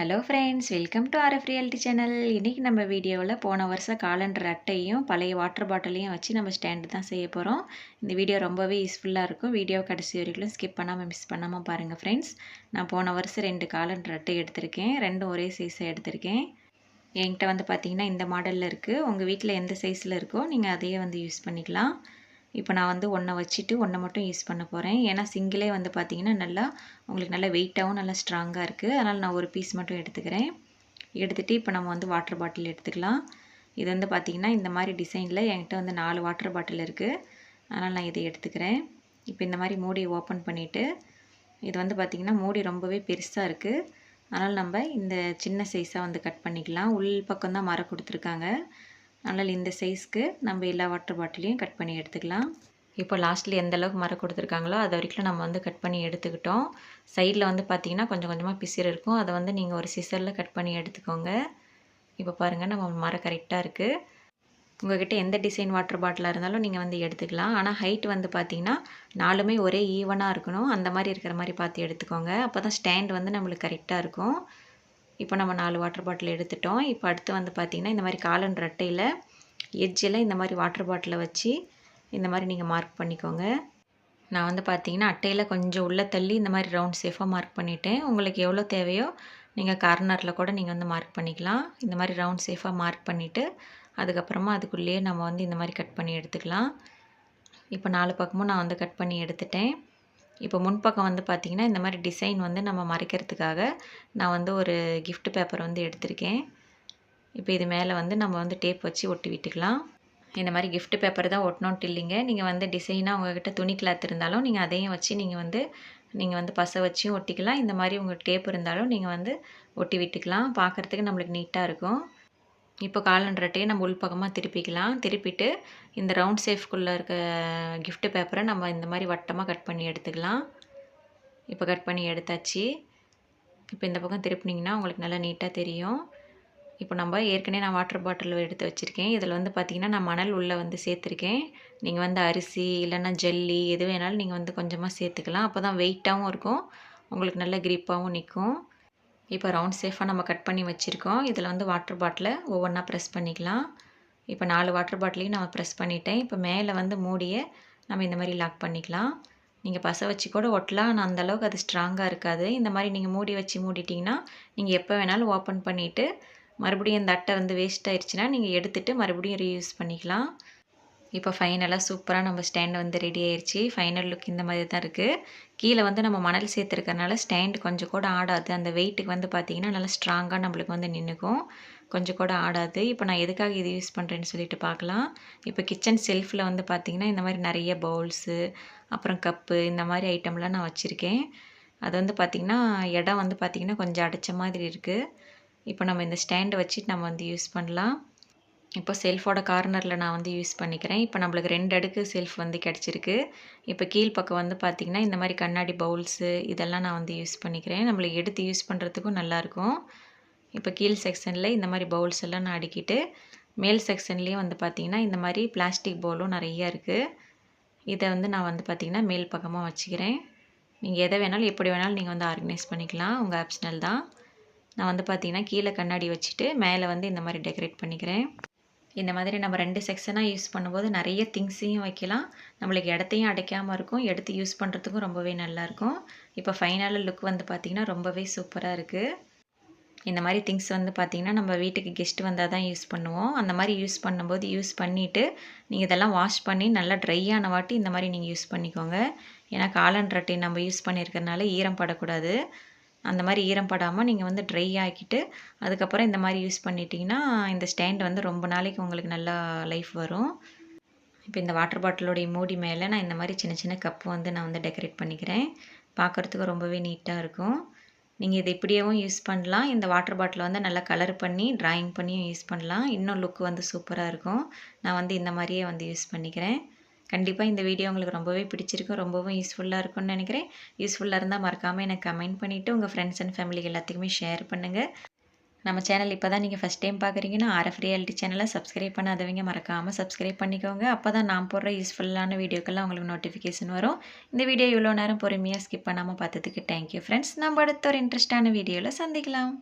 Hello friends welcome to RF reality channel இன்றைக்கி நம்ம வீடியோவில் போன வருஷம் காலண்டர் அட்டையும் பழைய வாட்டர் பாட்டிலையும் வச்சு நம்ம ஸ்டாண்டு தான் செய்ய போகிறோம் இந்த வீடியோ ரொம்பவே யூஸ்ஃபுல்லாக இருக்கும். வீடியோ கடைசி வரைக்கும் ஸ்கிப் பண்ணாமல் மிஸ் பண்ணாமல் பாருங்கள் ஃப்ரெண்ட்ஸ் நான் போன வருஷம் ரெண்டு காலண்டர் அட்டை எடுத்திருக்கேன். ரெண்டும் ஒரே சைஸை எடுத்திருக்கேன். என்கிட்ட வந்து பார்த்திங்கன்னா இந்த மாடலில் இருக்குது உங்கள் வீட்டில் எந்த சைஸில் இருக்கோ நீங்கள் அதையே வந்து யூஸ் பண்ணிக்கலாம். இப்போ நான் வந்து ஒன்றை வச்சுட்டு ஒன்றை மட்டும் யூஸ் பண்ண போகிறேன். ஏன்னா சிங்கிளே வந்து பார்த்திங்கன்னா நல்லா உங்களுக்கு நல்லா வெயிட்டாகவும் நல்லா ஸ்ட்ராங்காக இருக்குது அதனால் நான் ஒரு பீஸ் மட்டும் எடுத்துக்கிறேன். எடுத்துகிட்டு இப்போ நம்ம வந்து வாட்டர் பாட்டில் எடுத்துக்கலாம். இது வந்து பார்த்திங்கன்னா இந்த மாதிரி டிசைனில் என்கிட்ட வந்து நாலு வாட்டர் பாட்டில் இருக்குது அதனால் நான் இதை எடுத்துக்கிறேன். இப்போ இந்த மாதிரி மூடி ஓப்பன் பண்ணிவிட்டு இது வந்து பார்த்திங்கன்னா மூடி ரொம்பவே பெருசாக இருக்குது அதனால் நம்ம இந்த சின்ன சைஸாக வந்து கட் பண்ணிக்கலாம். உள் பக்கம் தான் மரம் கொடுத்துருக்காங்க. அதனால் இந்த சைஸ்க்கு நம்ம எல்லா வாட்டர் பாட்டிலையும் கட் பண்ணி எடுத்துக்கலாம். இப்போ லாஸ்ட்டில் எந்த அளவுக்கு மரம் கொடுத்துருக்காங்களோ அது வரைக்கும் நம்ம வந்து கட் பண்ணி எடுத்துக்கிட்டோம். சைடில் வந்து பார்த்திங்கன்னா கொஞ்சம் கொஞ்சமாக பிசிறு இருக்கும். அதை வந்து நீங்கள் ஒரு சிசரில் கட் பண்ணி எடுத்துக்கோங்க. இப்போ பாருங்கள் நம்ம மரம் கரெக்டாக இருக்குது உங்கள்கிட்ட எந்த டிசைன் வாட்டர் பாட்டிலாக இருந்தாலும் நீங்கள் வந்து எடுத்துக்கலாம். ஆனால் ஹைட் வந்து பார்த்திங்கன்னா நாலுமே ஒரே ஈவனாக இருக்கணும். அந்த மாதிரி இருக்கிற மாதிரி பார்த்து எடுத்துக்கோங்க. அப்போ தான் ஸ்டாண்ட் வந்து நம்மளுக்கு கரெக்டாக இருக்கும். இப்போ நம்ம நாலு வாட்டர் பாட்டில் எடுத்துட்டோம். இப்போ அடுத்து வந்து பார்த்திங்கன்னா இந்த மாதிரி காலன் அட்டையில் எட்ஜில் இந்த மாதிரி வாட்டர் பாட்டிலை வச்சு இந்த மாதிரி நீங்கள் மார்க் பண்ணிக்கோங்க. நான் வந்து பார்த்திங்கன்னா அட்டையில் கொஞ்சம் உள்ளே தள்ளி இந்த மாதிரி ரவுண்ட் சேஃபாக மார்க் பண்ணிவிட்டேன் உங்களுக்கு எவ்வளோ தேவையோ நீங்கள் கார்னரில் கூட நீங்கள் வந்து மார்க் பண்ணிக்கலாம். இந்த மாதிரி ரவுண்ட் சேஃபாக மார்க் பண்ணிவிட்டு அதுக்கப்புறமா அதுக்குள்ளேயே நம்ம வந்து இந்த மாதிரி கட் பண்ணி எடுத்துக்கலாம். இப்போ நாலு பக்கமும் நான் வந்து கட் பண்ணி எடுத்துட்டேன். இப்போ முன்பக்கம் வந்து பார்த்திங்கன்னா இந்த மாதிரி டிசைன் வந்து நம்ம மறைக்கிறதுக்காக நான் வந்து ஒரு கிஃப்ட் பேப்பர் வந்து எடுத்திருக்கேன். இப்போ இது மேலே வந்து நம்ம வந்து டேப் வச்சு ஒட்டி விட்டுக்கலாம். இந்த மாதிரி கிஃப்ட் பேப்பர் தான் ஒட்டணுன்ட்டு இல்லைங்க நீங்கள் வந்து டிசைனாக உங்கள்கிட்ட துணி கிளாத் இருந்தாலும் நீங்கள் அதையும் வச்சு நீங்கள் வந்து நீங்கள் வந்து பசை வச்சும் ஒட்டிக்கலாம். இந்த மாதிரி உங்கள் டேப் இருந்தாலும் நீங்கள் வந்து ஒட்டி விட்டுக்கலாம். பார்க்குறதுக்கு நம்மளுக்கு நீட்டாக இருக்கும். இப்போ காலண்டர் நம்ம உள்பக்கமாக திருப்பிக்கலாம். திருப்பிட்டு இந்த ரவுண்ட் சேஃப்குள்ளே இருக்க கிஃப்ட்டு பேப்பரை நம்ம இந்த மாதிரி வட்டமாக கட் பண்ணி எடுத்துக்கலாம். இப்போ கட் பண்ணி எடுத்தாச்சு. இப்போ இந்த பக்கம் திருப்பினீங்கன்னா உங்களுக்கு நல்லா நீட்டாக தெரியும். இப்போ நம்ம ஏற்கனவே நான் வாட்டர் பாட்டில் எடுத்து வச்சுருக்கேன். இதில் வந்து பார்த்திங்கன்னா நான் மணல் உள்ளே வந்து சேர்த்துருக்கேன். நீங்கள் வந்து அரிசி இல்லைன்னா ஜல்லி எது வேணாலும் நீங்கள் வந்து கொஞ்சமாக சேர்த்துக்கலாம். அப்போ தான் வெயிட்டாகவும் இருக்கும். உங்களுக்கு நல்ல கிரிப்பாகவும் நிற்கும். இப்போ ரவுண்ட் சேஃபாக நம்ம கட் பண்ணி வச்சுருக்கோம். இதில் வந்து வாட்டர் பாட்டிலை ஒவ்வொன்றா ப்ரெஸ் பண்ணிக்கலாம். இப்போ நாலு வாட்டர் பாட்டிலையும் நம்ம ப்ரெஸ் பண்ணிட்டேன். இப்போ மேலே வந்து மூடியை நம்ம இந்த மாதிரி லாக் பண்ணிக்கலாம். நீங்கள் பசை வச்சு கூட ஒட்டலாம். ஆனால் அந்தளவுக்கு அது ஸ்ட்ராங்காக இருக்காது. இந்த மாதிரி நீங்கள் மூடி வச்சு மூடிட்டிங்கன்னா நீங்கள் எப்போ வேணாலும் ஓப்பன் பண்ணிவிட்டு மறுபடியும் இந்த அட்டை வந்து வேஸ்ட் ஆயிடுச்சுன்னா நீங்கள் எடுத்துகிட்டு மறுபடியும் ரீயூஸ் பண்ணிக்கலாம். இப்போ ஃபைனலாக சூப்பராக நம்ம ஸ்டாண்ட் வந்து ரெடி ஆயிடுச்சு ஃபைனல் லுக் இந்த மாதிரி தான் இருக்குது கீழே வந்து நம்ம மணல் சேர்த்துருக்கறனால ஸ்டாண்ட் கொஞ்சம் கூட ஆடாது. அந்த வெயிட்டுக்கு வந்து பார்த்திங்கன்னா நல்லா ஸ்ட்ராங்காக நம்மளுக்கு வந்து நின்றுக்கும் கொஞ்சம் கூட ஆடாது. இப்போ நான் எதுக்காக இது யூஸ் பண்ணுறேன்னு சொல்லிட்டு பார்க்கலாம் இப்போ கிச்சன் செல்ஃபில் வந்து பார்த்திங்கன்னா இந்த மாதிரி நிறைய பவுல்ஸு அப்புறம் கப்பு இந்த மாதிரி ஐட்டம்லாம் நான் வச்சுருக்கேன். அது வந்து பார்த்திங்கன்னா இடம் வந்து பார்த்திங்கன்னா கொஞ்சம் அடைச்ச மாதிரி இருக்குது இப்போ நம்ம இந்த ஸ்டாண்டை வச்சுட்டு நம்ம வந்து யூஸ் பண்ணலாம். இப்போ செல்ஃபோட கார்னரில் நான் வந்து யூஸ் பண்ணிக்கிறேன். இப்போ நம்மளுக்கு ரெண்டு அடுக்கு செல்ஃப் வந்து கிடச்சிருக்கு. இப்போ கீழ்ப்பக்கம் வந்து பார்த்திங்கன்னா இந்த மாதிரி கண்ணாடி பவுல்ஸு இதெல்லாம் நான் வந்து யூஸ் பண்ணிக்கிறேன். நம்மளுக்கு எடுத்து யூஸ் பண்ணுறதுக்கும் நல்லாயிருக்கும் இப்போ கீழ் செக்ஷனில் இந்த மாதிரி பவுல்ஸ் எல்லாம் நான் அடுக்கிட்டு மேல் செக்ஷன்லேயும் வந்து பார்த்திங்கன்னா இந்த மாதிரி பிளாஸ்டிக் பவுலும் நிறையா இருக்குது இதை வந்து நான் வந்து பார்த்திங்கன்னா மேல் பக்கமாக வச்சுக்கிறேன். நீங்கள் எதை வேணாலும் எப்படி வேணாலும் நீங்கள் வந்து ஆர்கனைஸ் பண்ணிக்கலாம். உங்கள் ஆப்ஷனல் தான். நான் வந்து பார்த்திங்கன்னா கீழே கண்ணாடி வச்சுட்டு மேலே வந்து இந்த மாதிரி டெக்கரேட் பண்ணிக்கிறேன். இந்த மாதிரி நம்ம ரெண்டு செக்ஷனாக யூஸ் பண்ணும்போது நிறைய திங்ஸையும் வைக்கலாம். நம்மளுக்கு இடத்தையும் அடைக்காமல் இருக்கும். எடுத்து யூஸ் பண்ணுறதுக்கும் ரொம்பவே நல்லாயிருக்கும் இப்போ ஃபைனல் லுக் வந்து பார்த்திங்கன்னா ரொம்பவே சூப்பராக இருக்குது இந்த மாதிரி திங்ஸ் வந்து பார்த்திங்கன்னா நம்ம வீட்டுக்கு கெஸ்ட் வந்தால் தான் யூஸ் பண்ணுவோம். அந்த மாதிரி யூஸ் பண்ணும்போது யூஸ் பண்ணிவிட்டு நீங்கள் இதெல்லாம் வாஷ் பண்ணி நல்லா ட்ரை ஆன வாட்டி இந்த மாதிரி நீங்கள் யூஸ் பண்ணிக்கோங்க. ஏன்னா காலன் ரட்டை நம்ம யூஸ் பண்ணியிருக்கிறதுனால ஈரம் படக்கூடாது. அந்த மாதிரி ஈரம் படாமல் நீங்கள் வந்து ட்ரை ஆக்கிட்டு அதுக்கப்புறம் இந்த மாதிரி யூஸ் பண்ணிட்டீங்கன்னா இந்த ஸ்டாண்ட் வந்து ரொம்ப நாளைக்கு உங்களுக்கு நல்லா லைஃப் வரும். இப்போ இந்த வாட்டர் பாட்டிலோடைய மூடி மேலே நான் இந்த மாதிரி சின்ன சின்ன கப்பு வந்து நான் வந்து டெக்கரேட் பண்ணிக்கிறேன். பார்க்குறதுக்கு ரொம்பவே நீட்டாக இருக்கும். நீங்கள் இதை இப்படியேவும் யூஸ் பண்ணலாம். இந்த வாட்டர் பாட்டில் வந்து நல்லா கலர் பண்ணி ட்ராயிங் பண்ணியும் யூஸ் பண்ணலாம். இன்னும் லுக் வந்து சூப்பராக இருக்கும். நான் வந்து இந்த மாதிரியே வந்து யூஸ் பண்ணிக்கிறேன். கண்டிப்பாக இந்த வீடியோ உங்களுக்கு ரொம்பவே பிடிச்சிருக்கும் ரொம்பவும் யூஸ்ஃபுல்லாக இருக்கும்னு நினைக்கிறேன். யூஸ்ஃபுல்லாக இருந்தால் மறக்காமல் எனக்கு கமெண்ட் பண்ணிவிட்டு உங்கள் ஃப்ரெண்ட்ஸ் அண்ட் ஃபேமிலி எல்லாத்துக்குமே ஷேர் பண்ணுங்கள் நம்ம சேனல் இப்போ தான் நீங்கள் ஃபஸ்ட் டைம் பார்க்குறீங்கன்னா ஆர்எஃப் ரியாலிட்டி சேனலை சப்ஸ்கிரைப் பண்ணாதவங்க மறக்காமல் சப்ஸ்கிரைப் பண்ணிக்கோங்க. அப்போ தான் நான் போடுற யூஸ்ஃபுல்லான வீடியோக்கெல்லாம் உங்களுக்கு நோட்டிஃபிகேஷன் வரும். இந்த வீடியோ இவ்வளோ நேரம் பொறுமையாக ஸ்கிப் பண்ணாமல் பார்த்ததுக்கு தேங்க்யூ ஃப்ரெண்ட்ஸ் நம்ம அடுத்த ஒரு இன்ட்ரெஸ்டான வீடியோவில் சந்திக்கலாம்.